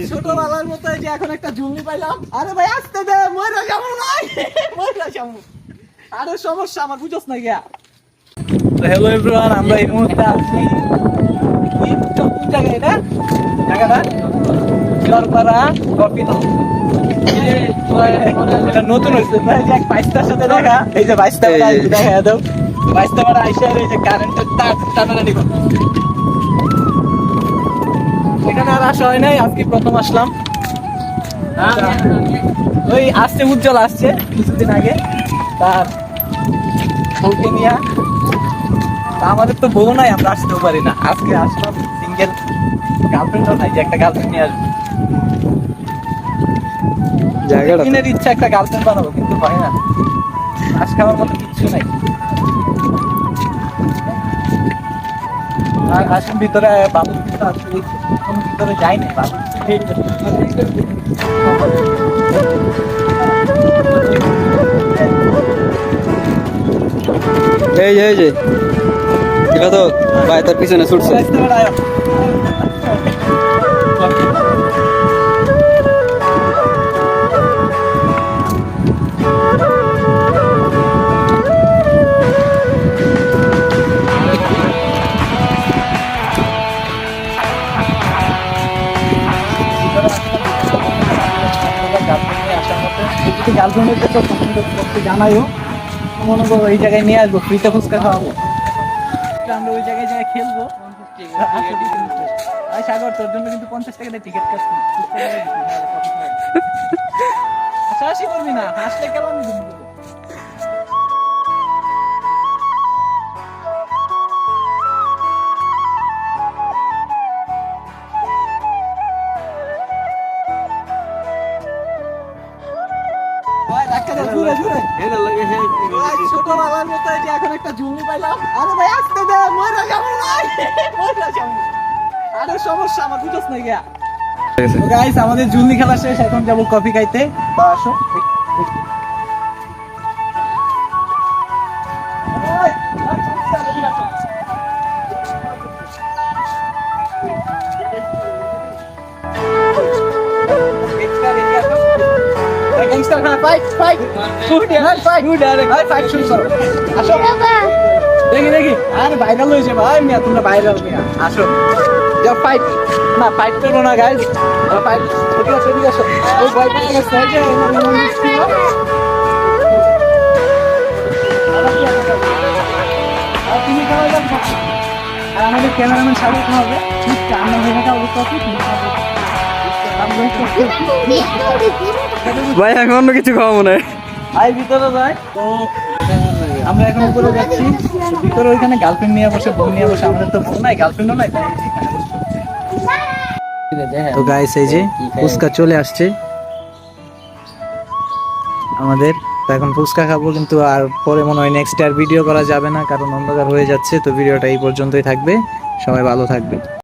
ছোটবেলার মতো যে এখন একটা ঝুমনি পাইলাম। আরে ভাই আসতে দে ময়রা যাব নাই ময়রা যাব। আরে সমস্যা আমার বুঝোস না গিয়া। হ্যালো এভরিওয়ান আমরা এই মুহূর্তে আছি কোন জায়গায় এটা জায়গাটা চরপাড়া কফি এটা নতুন হয়েছে এক বাইশটার সাথে দেখা। এই যে বাইশটা দেখা দাও। বাইশটা আইসা এই যে কারেন্টের তার টানাটানি এখানে আর আসা হয় নাই আজকে প্রথম আসলাম। ওই আসছে উজ্জ্বল আসছে কিছুদিন আগে তার বউকে নিয়ে। আমাদের তো বউ নাই আমরা আসতেও পারি না। আজকে আসলাম সিঙ্গেল গার্লফ্রেন্ডও নাই যে একটা গার্লফ্রেন্ড নিয়ে আসব। জায়গাটা ইচ্ছা একটা গার্লফ্রেন্ড বানাবো কিন্তু হয় না। আজ খাওয়ার মতো কিচ্ছু নাই। আসুন ভিতরে বাবু কিন্তু আসলে এখন ভিতরে যাই না বাবু এই যে এই যে এটা তো ভাই তার পিছনে ছুটছে বেড়ায়। গার্লফ্রেন্ডের কাছে পছন্দ করতে জানাইও। মনে করো এই জায়গায় নিয়ে আসব, ফ্রিতে ফুচকা খাওয়াবো। আমরা ওই জায়গায় যাই খেলব। আচ্ছা সাগর, তোর জন্য কিন্তু পঞ্চাশ টাকা টিকিট কাটছি হাসাহাসি করবি না, হাসলে কেমন ছোটবেলার মতো এখন একটা ঝুমনি পাইলাম। আরে ভাই আসতে দে ময়রা যাব নাই ময়রা যাব আরে সমস্যা আমার বুঝোস না গিয়া। গাইস আমাদের জুলনি খেলা শেষ এখন যাব কফি খাইতে। বা আসো। এই gangster, হ্যাঁ, fight, fight. হ্যাঁ, fight. হ্যাঁ, fight শুরু করো। আসো। দেখি দেখি আরে ভাইরাল হয়েছে ভাই মিয়া তোমরা ভাইরাল মিয়া আসো। যা ফাইট না ফাইট করব না গাইজ ফাইট এদিকে আসো আসো। ওই ভয় পেয়ে গেছে তুমি খাওয়া আর আমাদের ক্যামেরাম্যান সাগর খাওয়াবে। ঠিক আমরা ভেঙে খাওয়াবো কফি ভাই, এখন অন্য কিছু খাওয়া মনে হয়। ভিতরে যাই। তো, আমরা এখন উপরে যাচ্ছি। ভিতরে ওইখানে গার্লফ্রেন্ড নিয়ে বসে বউ নিয়ে বসে। আমাদের তো বউ নাই গার্লফ্রেন্ডও নাই। তো গাইস এই যে ফুচকা চলে আসছে। আমাদের তো এখন ফুচকা খাব, কিন্তু আর পরে মনে হয় নেক্সট আর ভিডিও করা যাবে না, কারণ অন্ধকার হয়ে যাচ্ছে। তো ভিডিওটা এই পর্যন্তই থাকবে। সবাই ভালো থাকবে